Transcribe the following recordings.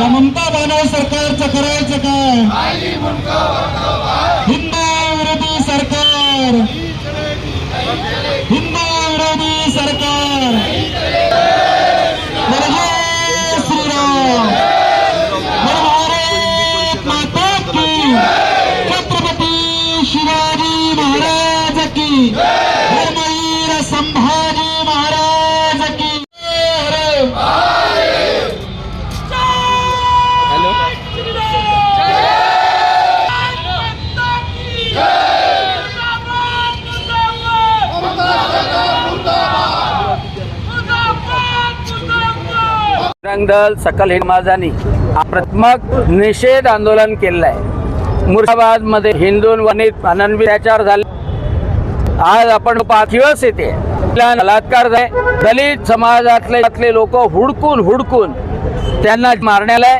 या ममता बनव सरकारचं करायचं काय? हिंदू विरोधी सरकार. हिंदू विरोधी सरकार. जय श्रीराम. भारत माता की छत्रपती शिवाजी महाराज की. बजरंग दल सकल हिमाजानी प्रथमक निषेध आंदोलन केलेलं आहे मुर्दाबादमध्ये हिंदू वनित अत्याचार झाले. आज आपण पाच दिवस येते बलात्कार झाले दलित समाजातले लोक हुडकून हुडकून त्यांना मारण्याला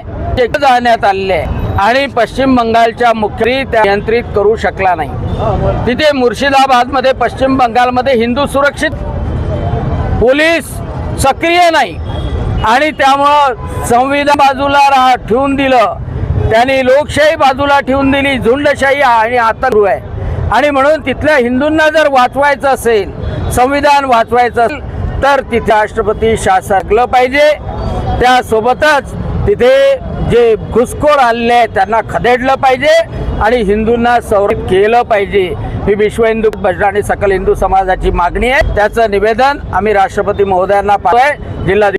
जाण्यात आलेले आहे. आणि पश्चिम बंगालच्या मुख्यमंत्री नियंत्रित करू शकला नाही. तिथे मुर्शिदाबादमध्ये पश्चिम बंगालमध्ये हिंदू सुरक्षित. पोलीस सक्रिय नाही. आणि त्यामुळं संविधान बाजूला राह ठेवून दिलं. त्यांनी लोकशाही बाजूला ठेवून दिली झुंडशाही आणि आता सुरू आहे. आणि म्हणून तिथल्या हिंदूंना जर वाचवायचं असेल संविधान वाचवायचं असेल तर तिथे राष्ट्रपती शासकलं पाहिजे. त्यासोबतच तिथे जे घुसखोर आलेले आहेत त्यांना खदेडलं पाहिजे आणि हिंदूंना संरक्षित केलं पाहिजे. ही विश्व हिंदू भजन आणि सकल हिंदू समाजाची मागणी आहे. त्याचं निवेदन आम्ही राष्ट्रपती महोदयांना पाहतोय जिल्हा